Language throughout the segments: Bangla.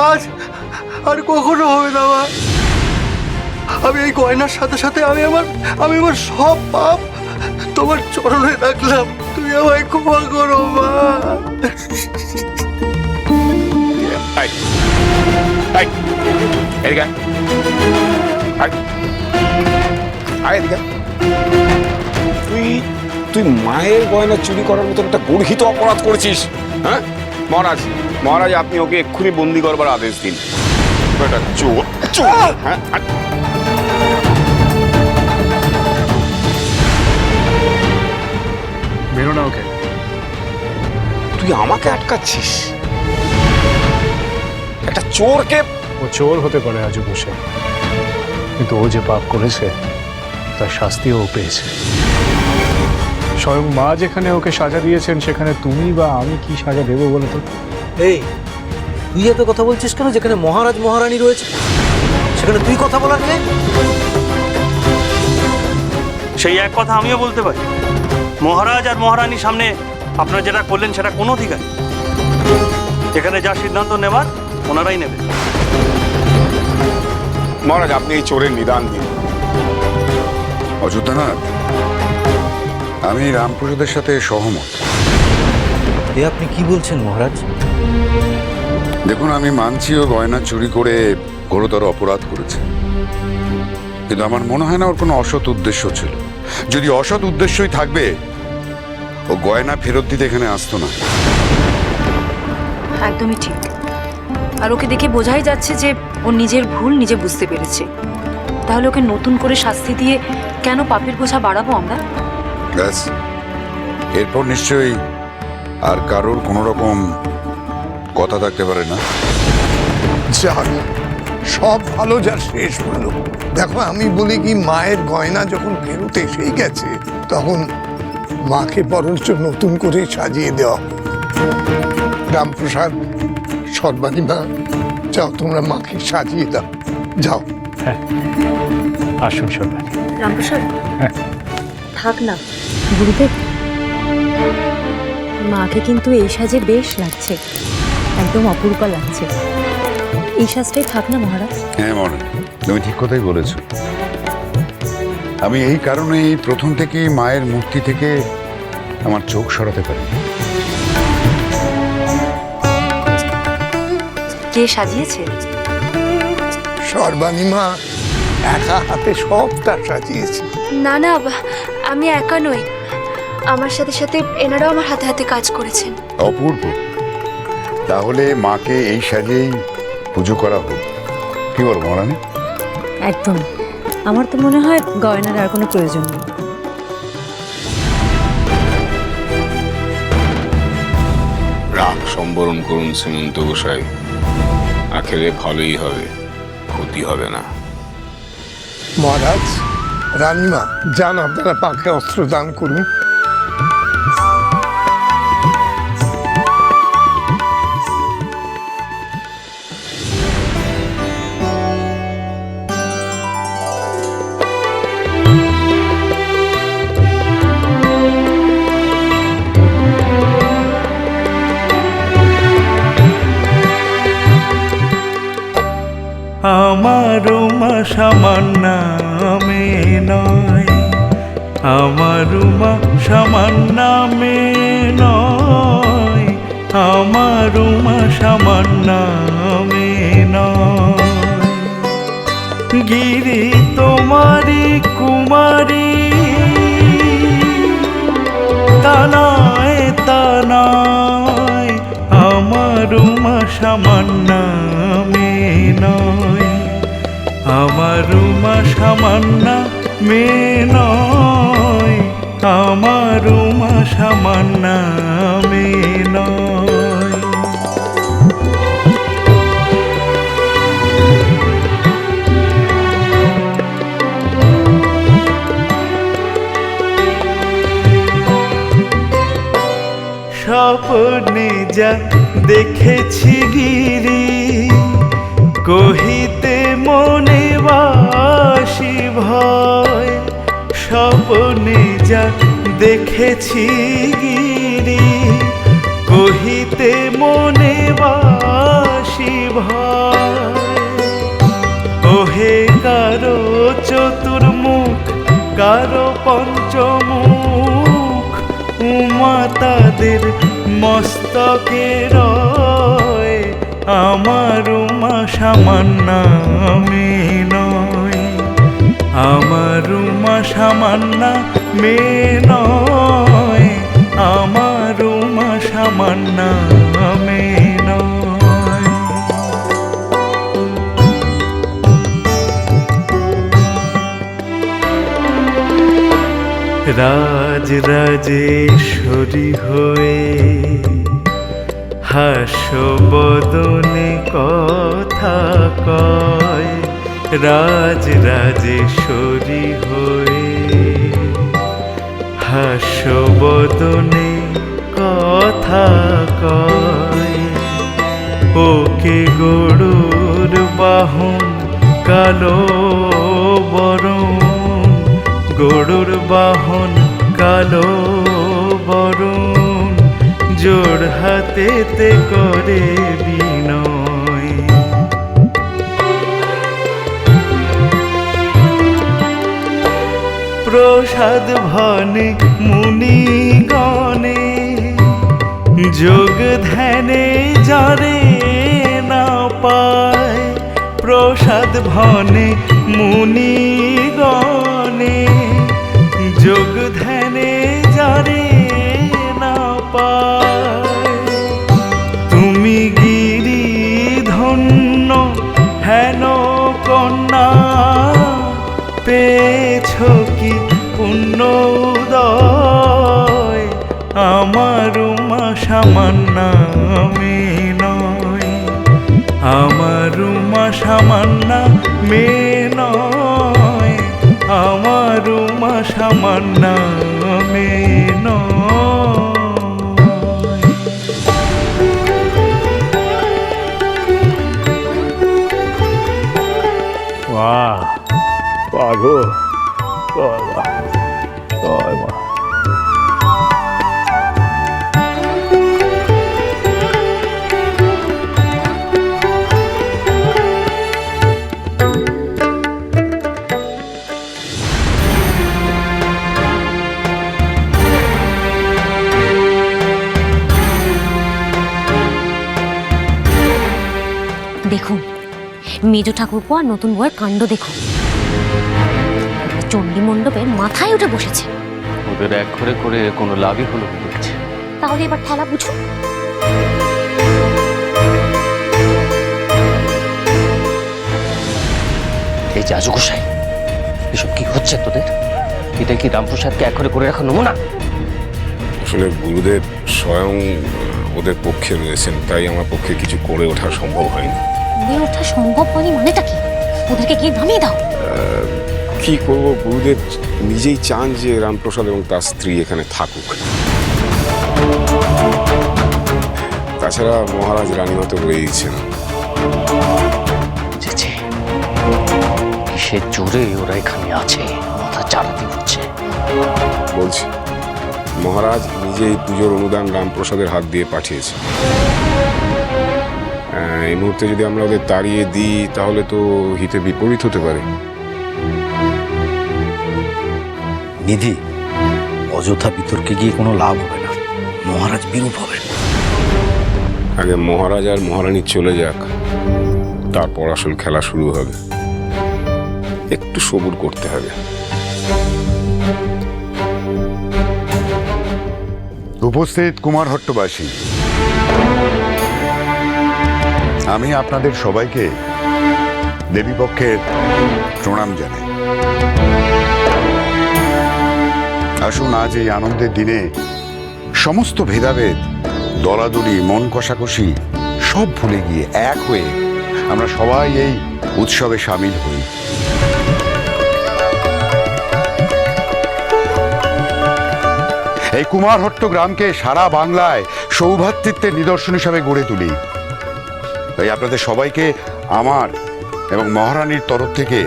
কাজ আর কখনো হবে না, মা। আমি এই গয়নার সাথে সাথে আমি আমার আমি আমার সব পাপ তোমার চরণে রাখলাম। তুমি আমায় ক্ষমা করো, মা। তুই তুই মায়ের গয়না চুরি করার মতো একটা গর্হিত অপরাধ করেছিস হ্যাঁ? মহারাজ মহারাজ আপনি ওকে এক্ষুনি বন্দি করবার আদেশ দিন। চোর চোর হ্যাঁ? বেরো না ওকে। তুই আমাকে আটকাচ্ছিস? একটা চোরকে ও চোর হতে পারে আজও বসে। কিন্তু ও যে পাপ করেছে তার শাস্তিও পেয়েছে। স্বয়ং মা যেখানে ওকে সাজা দিয়েছেন সেখানে তুমি বা আমি কি সাজা দেবো বলো তো? এই তুই এত কথা বলছিস কেন? যেখানে মহারাজ মহারানী রয়েছে সেখানে তুই কথা বলার নেই সেই এক কথা আমিও বলতে পারি। মহারাজ আর মহারানীর সামনে আপনারা যেটা করলেন সেটা কোনো অধিকার। এখানে যা সিদ্ধান্ত নেবার ওনারাই নেবেন মহারাজ আপনি এই চোরের নিদান দিন অযোধ্যানাথ আমি রামপ্রসাদের সাথে সহমত। এ আপনি কি বলছেন মহারাজ? দেখুন আমি মানছি ও গয়না চুরি করে ঘোরতর অপরাধ করেছে। কিন্তু আমার মনে হয় না ওর কোনো অসৎ উদ্দেশ্য ছিল। যদি অসৎ উদ্দেশ্যই থাকবে ও গয়না ফেরত দিতে এখানে আসতো না। একদমই ঠিক। আর ওকে দেখে বোঝাই যাচ্ছে যে ও নিজের ভুল নিজে বুঝতে পেরেছে। তাহলে ওকে নতুন করে শাস্তি দিয়ে কেন পাপের বোঝা বাড়াবো আমরা? ব্যাস। এরপর নিশ্চয়ই আর কারোর কোনো রকম কথা থাকতে পারে না। যাক সব ভালো যার শেষ ভালো দেখো আমি বলি কি মায়ের গয়না যখন ফেরত এসেই গেছে তখন মাকে বরঞ্চ নতুন করে সাজিয়ে দেওয়া। রামপ্রসাদ সর্বাণীমা যাও তোমরা মাকে সাজিয়ে দাও। যাও। হ্যাঁ আসুন সবাই রামপ্রসাদ? হ্যাঁ। থাক না। গুরুদেব মাকে কিন্তু এই সাজে বেশ লাগছে। একদম অপরূপা লাগছে। এই সাজটাই থাক না মহারাজ। হ্যাঁ মনে তুমি ঠিক কথাই বলেছ। আমি এই কারণেই প্রথম থেকেই মায়ের মূর্তি থেকে আমার চোখ সরাতে পারি। কে সাজিয়েছে? সর্বাণীমা একা হাতে সবটা সাজিয়েছে। না না আমি একা নই। আমার সাথে সাথে এনারাও আমার হাতে হাতে কাজ করেছেন। অপূর্ব। তাহলে মাকে এই সাজেই পুজো করা হোক। কি বল মহারানী? একদম। আমার তো মনে হয় গয়নার আর কোনো প্রয়োজন নেই। রাগ সম্বরণ করুন শ্রীমন্ত গোসাই আখেরে ভালোই হবে ক্ষতি হবে না। মহারাজ রানীমা যান আপনারা পাকে অস্ত্র দান করুন। আমারও মা সামান্নামে নয় আমারও মা সামান্নামে নয়। আমারও মা সামান্নামে নয়। গিরি তোমারি কুমারী, তানায় তানায় আমার সামান্য নয়। আমার মা সামান্য মে নয়। আমার মা সামান্য মে নয়। স্বপ্নে যা দেখেছি গিরি কহিতে যা দেখেছি গিরি, কহিতে মনে বাসি ওহে কারও চতুর্মুখ, কারও পঞ্চমুখ, উমা তাদের মস্তকে আমার উমা সামান্য নয় আমার উমা সামান্য মেয়ে নয় আমার উমা সামান্য মেয়ে নয়। রাজ রাজেশ্বরী হয়ে হাস্যবদনে কথা কয়। রাজ রাজেশ্বরী হয়ে হাস্যবদনে কথা কয়। ওকে গরুর বাহন, কালো বরণ। গরুর বাহন, কালো বরণ। জোর হাতেতে করে প্রসাদ ভনে, মুনি গনে, যোগ ধ্যানে জরে না পায় প্রসাদ ভনে মুনিগণে যোগ ধ্যানে যারে পুণ্য উদয়, আমার উমা সামান্য আমি নয় আমার উমা সামান্য মেয়ে নয় আমার উমা সামান্য মেয়ে নয় বাহ মেজ ঠাকুরপো আর নতুন বউয়ের কাণ্ড দেখো চণ্ডী মণ্ডপের মাথায় উঠে বসেছে। ওদের এক ঘরে করে কোনো লাভই হলো না দেখছি। তাহলে এবার ঠেলা বুঝুন। এই যে আজগোসাই এসব কি হচ্ছে তোদের? এটা কি রামপ্রসাদকে এক ঘরে করে রাখা নমুনা? আসলে গুরুদেব স্বয়ং ওদের পক্ষে রয়েছেন তাই আমার পক্ষে কিছু করে ওঠা সম্ভব হয়নি। হয়ে ওঠা সম্ভব হয়নি মানেটা কি? ওদেরকে গিয়ে নামিয়ে দাও। কি করব? গুরুদেব নিজেই চান যে রামপ্রসাদ এবং তার স্ত্রী এখানে থাকুক। তাছাড়া মহারাজ রানীমা তো রয়েইছেন। বুঝেছি কিসের জোরে ওরা এখানে আছে? মাথা চাড়াতে উঠছে বলছি মহারাজ নিজেই পুজোর অনুদান রামপ্রসাদের হাত দিয়ে পাঠিয়েছে এই মুহূর্তে যদি আমরা ওদের তাড়িয়ে দিই তাহলে তো হিতে বিপরীত হতে পারে। নিধি অযথা বিতর্কে গিয়ে কোনো লাভ হবে না। মহারাজ বিরূপ হবেন। আগে মহারাজ আর মহারানী চলে যাক। তারপর আসল খেলা শুরু হবে। একটু সবুর করতে হবে। উপস্থিত কুমার হট্টবাসী। আমি আপনাদের সবাইকে দেবীপক্ষের প্রণাম জানাই। আসুন আজ এই আনন্দের দিনে সমস্ত ভেদাভেদ, দলাদলি, মন কষাকষি সব ভুলে গিয়ে এক হয়ে আমরা সবাই এই উৎসবে সামিল হই। এই কুমারহট্ট গ্রামকে সারা বাংলায় সৌভাতৃত্বের নিদর্শন হিসাবে গড়ে তুলি। তাই আপনাদের সবাইকে আমার এবং মহারানীর তরফ থেকে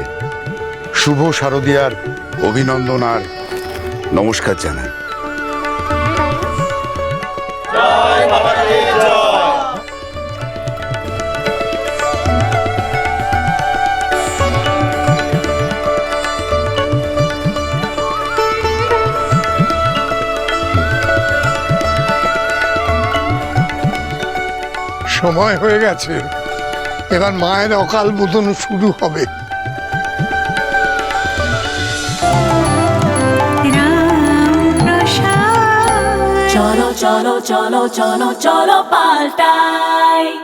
শুভ শারদীয়ার অভিনন্দন আর নমস্কার জানাই। সময় হয়ে গেছে। এবার মায়ের অকাল বোধন শুরু হবে। চলো চলো চলো চলো চলো পাল্টাই।